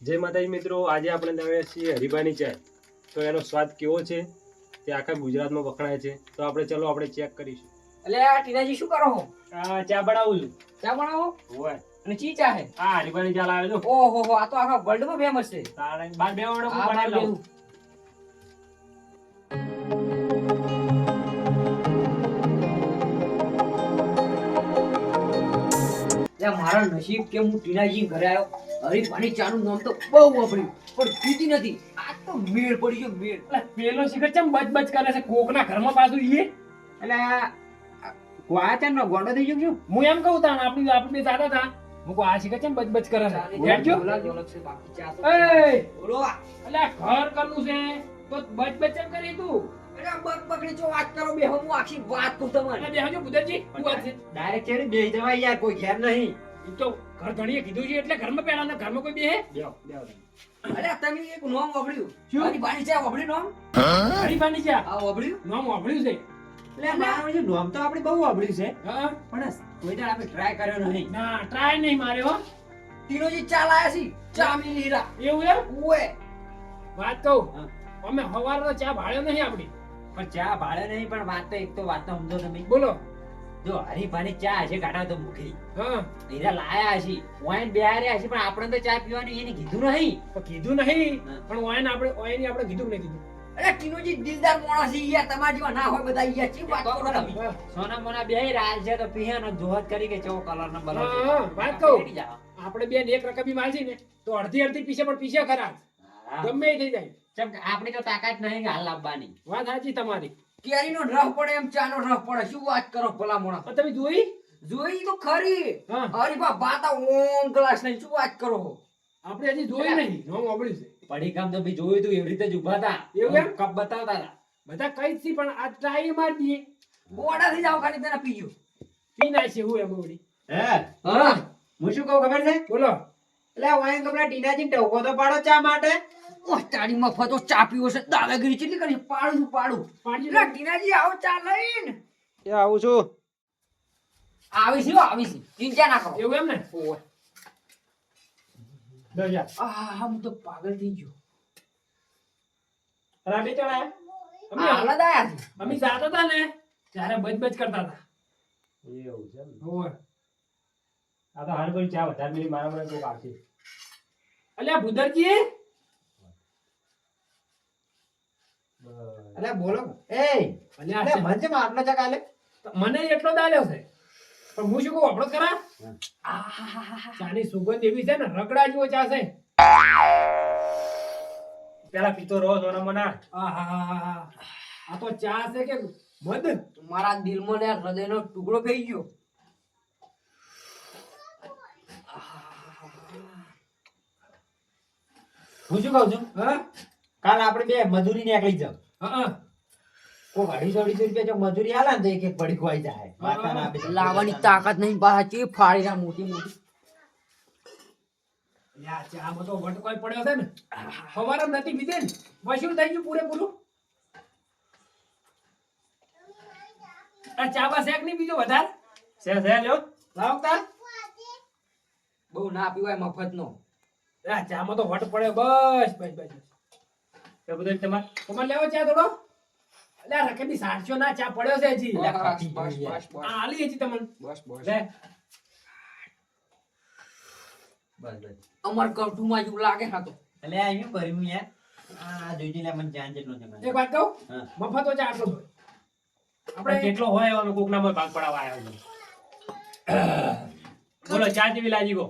જય માતાજી મિત્રો આજે આપણે લાવ્યા છીએ હરીબાની ચાય તો એનો સ્વાદ કેવો છે? તે આખા ગુજરાતમાં વખણાય છે. તો આપણે ચલો આપણે ચેક કરીશું. એટલે આ ટીનાજી શું કરો છો? આ ચા બનાવું છું. ચા બનાવો? હોય અને ચી ચા હે આ હરીબાની ચા લાવ્યો છું ઓહો હો આ તો આખા વર્લ્ડમાં ફેમસ છે. તારે બાર બે વડે બનાવી લઉં મારા નસીબ કે હું ટીનાજી ઘરે આવ્યો. હરીફાની ચાનું નામ તો બહુ વાપર્યું પણ પીતી નથી. આ તો મેળ પડી ગયો મેળ. એટલે પેલો શિખર ચમ બચ બચ કરે છે? કોકના ઘરમાં પાછું ઈએ? એટલે વાચન નો ગોંડો થઈ ગયો હું એમ કહું તાણ આપણી આપણી દાદા તા હું કહું આ શિખર ચમ બચ બચ કરે છે? હેડજો એ બોલો એટલે ઘર કરવું છે? તો બચ બચ કેમ કરી તું. કરો બે હું આખી વાત કહું તમારે. શું વાત છે? ડાયરેક્ટ બેહી જવાય યાર કોઈ ઘેર નહીં. તો ઘર ધણીએ કીધું છે એટલે ઘરમાં ને ઘરમાં કોઈ બેહે? બેહો, બેહો. અરે તમે એક નોમ વાપર્યું. શું? મારી બાની છે વાપર્યું નોમ? હરીફાની છે આ? વાપર્યું? નોમ વાપર્યું છે. એટલે જે નોમ તો આપણે બહુ વાપર્યું છે. પણ કોઈ દાડ આપણે ટ્રાય કર્યો નહીં. ના ટ્રાય નહીં મારે હો. તીનો જે ચા લાયા છે ચા મિલી હીરા એવું એમ ઓએ વાત કહું. અમે હવારનો ચા ભાળ્યો નહીં આપણી. પણ ચા ભાડે નહીં પણ વાત તો એક તો વાત તો સમજો તમે. બોલો. જો હરીફાની ચા હશે કાઢા તો મુખી હા. હીરા લાયા હશે વાઈન બેહાર્યા હશે પણ આપણે તો ચા પીવાની એને કીધું નહીં. તો કીધું નહીં પણ ઓયન આપણે ઓયની આપણે કીધું નહીં કીધું? અરે કિનોજી દિલદાર માણસ છે યાર તમાર જેવા ના હોય બધા યાર ચી વાત કરો તમે? સોના મોના બે રાજ છે તો પીહે જોહત કરી કે ચો કલર નો હા, વાત કહું. આપણે બેન એક રકમી માલજી ને તો અડધી અડધી પીછે પણ પીછે ખરા. ગમે થઈ જાય. આપણે કે આપણી તો તાકાત નહીં હાલ લાવવાની. વાત સાચી તમારી. કેરીનો રસ પડે એમ ચાનો રસ પડે શું વાત કરો ભલા મોણા પણ તમે જોઈ? જોઈ તો ખરી. અરે બા બાતા ઓમ ગ્લાસ નહીં શું વાત કરો આપણે હજી જોઈ નહીં. નામ વાપર્યું છે. પડી કામ તો બી જોયું તું એવી રીતે જ ઊભા હતા. એવું એમ? કપ બતાવતા હતા. બધા કઈ જ પણ આ ટ્રાય માર દીએ બોડા થઈ જાવ ખાલી તેના પીજો પી ના છે હું એમ વળી. હે? હા. હું શું કહું ખબર છે? બોલો. એટલે વાયન કપડા ટીનાજી ટવકો તો પાડો ચા માટે. તારી મફતો ચા પીવો છે. દાદાગીરી કેટલી કરી? પાડું છું પાડું. પાડજો ટીનાજી આવો ચા લઈને. એ આવું છું. આવી છે આવી છે. ચિંતા ના કરો એવું એમ ને ઓય. લો આ હું તો પાગલ થઈ ગયો. રાબી ચડાયા? અમે હાલત આયા છે. અમે જાતા હતા ને ત્યારે બચ કરતા હતા. એવું છે એમ. આ તો હાલ કોઈ ચા વધારે મિલી મારા મને કોક આવશે. અલ્યા ભૂદરજી એટલે બોલો. એ અલ્યા એટલે મને છે આટલો ચા કાલે? મને એટલો દાલ્યો છે. પણ હું શું કહું આપણો ખરા? ચાની સુગંધ એવી છે ને રગડા જેવો ચા છે પેલા પીતો રહો સોના મના મને આ તો ચા છે કે મદ? મારા દિલમાં ને હૃદયનો ટુકડો થઈ ગયો. હું શું કહું છું? હા? કાલ આપણે બે મજૂરી નીકળી જાવ હા કોઈ અઢીસો અઢીસો રૂપિયા જો મજૂરી આલે ને તો એક એક પડી ખોઈ જાય માતા ના આપે. લાવવાની તાકાત નહીં પાછી ફાડી ના મોટી. મોટી અલ્યા ચામાં તો વટકોય પડ્યો છે ને. સવારે નથી પીધે ને. વસૂલ થઈ ગયું પૂરેપૂરું. આ ચા બા શેક નહીં બીજો વધારે? છે છે લ્યો. લાવ તાર. બહુ ના પીવાય મફત નો ચામાં તો વટ પડ્યો. બસ બસ બસ. બસ. એ બધું તમારે તમારે લેવો ચા થોડો? અલ્યા રકેબી ના ચા પડ્યો છે હજી. બસ બસ બસ બસ. આલી હજી તમને. બસ બસ. લે. બસ બસ. અમાર કઠુમાં જેવું લાગે હા તો. એટલે આ કર્યું યાર. આ જોઈજી લે મને જાન જેટલો છે એક વાત કહું? મફતો ચા આટલો હોય. આપણે કેટલો હોય એવો અમે કોક ના ભાગ પડાવવા આવ્યા બોલો ચા જેવી લાગી ગો?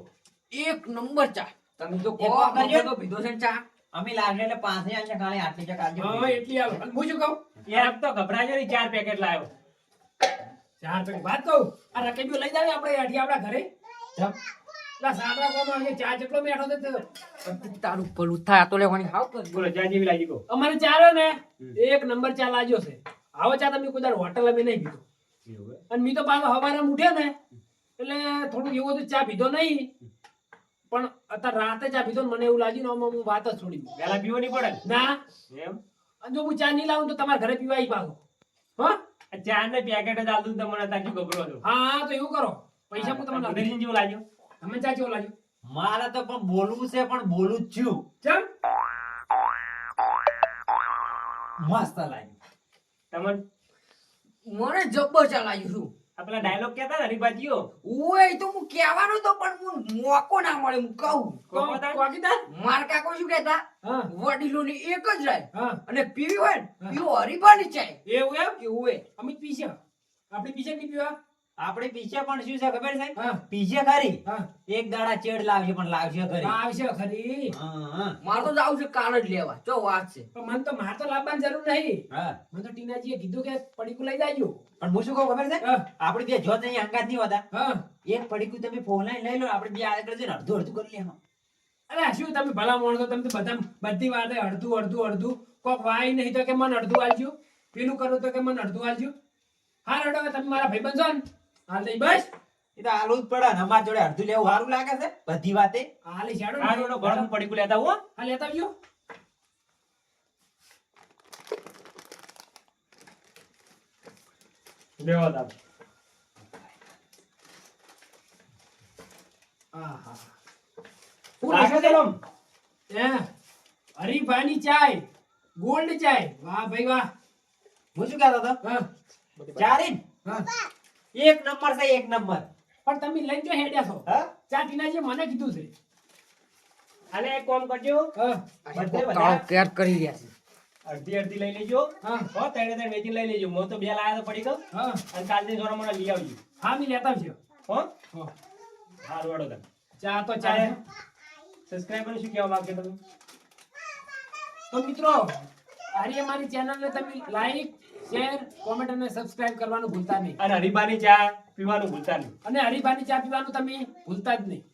એક નંબર ચા. તમે તો કહો મફતો પીધો છે ચા? અમે લાગે એટલે પાંચે આલે ખાલી આટલી ચા કાઢજો હા એટલી આવે હું શું કહું? યાર તો ગભરાજો ને ચાર પેકેટ લાવ્યો. ચાર પેકેટ વાત કહું? આ રકેબીઓ લઈ જાવે આપણે અઢી આપણા ઘરે. ચમ. પેલા સાંકડા કોમાં છે ચા જેટલો મેઠો છે તારું પલું થાય તો લેવાની હાવ કર બોલો ચા જેવી લાગી ગો અમારે ચા ને એક નંબર ચા લાગ્યો છે. આવો ચા તમે કોઈ દાડો હોટલ અમે નહીં પીધો. અને મી તો પાછો હવારે ઉઠ્યો ને એટલે થોડું એવું હતું ચા પીધો નહીં. પણ અત્યારે રાતે ચા પીધો ને મને એવું લાગ્યું ને હું વાત જ છોડી. પેલા પીવો નહીં પડે ના? એમ? અને જો હું ચા નહીં લાવું તો તમારા ઘરે પીવાય પાછો. હા? ચા ને પેકેટ જ આલતું તમને તાકી ગભરો છો. હા તો એવું કરો. પૈસા હું તમને તમને જેવું લાગ્યો? તમે ચા કેવો લાગ્યો? મારે તો પણ બોલવું છે પણ બોલું જ છું. ચમ? મસ્ત લાગ્યું. તમને? મને જબ્બર ચલાવ્યું છું. આ પેલા ડાયલોગ કહેતા હરિભાજીઓ ઓય તો હું કહેવાનો તો પણ હું મોકો ના મળે હું કહું. માર કાકો શું કહેતા? હા. વડીલોની એક જ રાય અને પીવી હોય પીવો હરિભાની ચાય એવું એમ? કેવું હોય અમિત પીશે. આપડે પીશે કે નહીં પીવા? આપણે પીછે પણ શું છે ખબર છે પીછે ખરી. એક દાડા ચેડ લાવશે પણ લાવશે ખરી. આવશે ખરી. મારે તો જાવ છે કાર જ લેવા. ચો વાત છે. પણ મને તો મારે તો લાવવાની જરૂર નહીં. મને તો ટીનાજીએ કીધું કે પડીકું લઈ જાજો. પણ હું શું કહું ખબર છે આપણે બે જો નહીં અંગાત નહીં હોતા. હા. એક પડીકું તમે ફોલાઈ લઈ લો આપણે બે આગળ જઈને અડધું અડધું કરી લેવાનું. અરે શું તમે ભલા માણસો તમે તો બધા બધી વાતે અડધું અડધું અડધું. કોક વાય નહીં તો કે મને અડધું આલજો. પેલું કરો તો કે મને અડધું આલજો. હા રડો તમે મારા ભાઈ બનશો ને. હાલ બસ. એ તો આલું જ પડે ને અમારા જોડે અડધું લેવું સારું લાગે છે બધી વાતે. હાલી છાડો આ રોડો પડી પડીકું લેતા હો. હા લેતા આવજો. લેવા દા. આહા. લાગે ચલો હે હરીફાની ચાય ગોલ્ડ ચાય. વાહ ભાઈ વાહ. હું શું કહેતો હતો? હા. હા. એક નંબર છે એક નંબર. પણ તમે લઈને જો હેડ્યા છો. હા? ચા ટીનાજીએ મને કીધું છે. અને એક કામ કરજો. હા. બધે કેર કરી ગયા છે. અડધી અડધી લઈ લેજો. હા. હો ત્રણે ત્રણ વેચી લઈ લેજો. મો તો બે લાયા તો પડી ગયો. હા. અને કાલથી જોરા મને લઈ આવજો. હા મી લેતા આવજો. હો? હા. સારું વાળો તમે. ચા તો ચા છે. સબસ્ક્રાઈબર શું કહેવા માંગે તમે? તો મિત્રો આરી અમારી ચેનલને તમે લાઈક શેર કોમેન્ટ અને સબસ્ક્રાઇબ કરવાનું ભૂલતા નહીં. અને હરીબાની ચા પીવાનું ભૂલતા નહીં. અને હરીફાની ચા પીવાનું તમે ભૂલતા જ નહીં.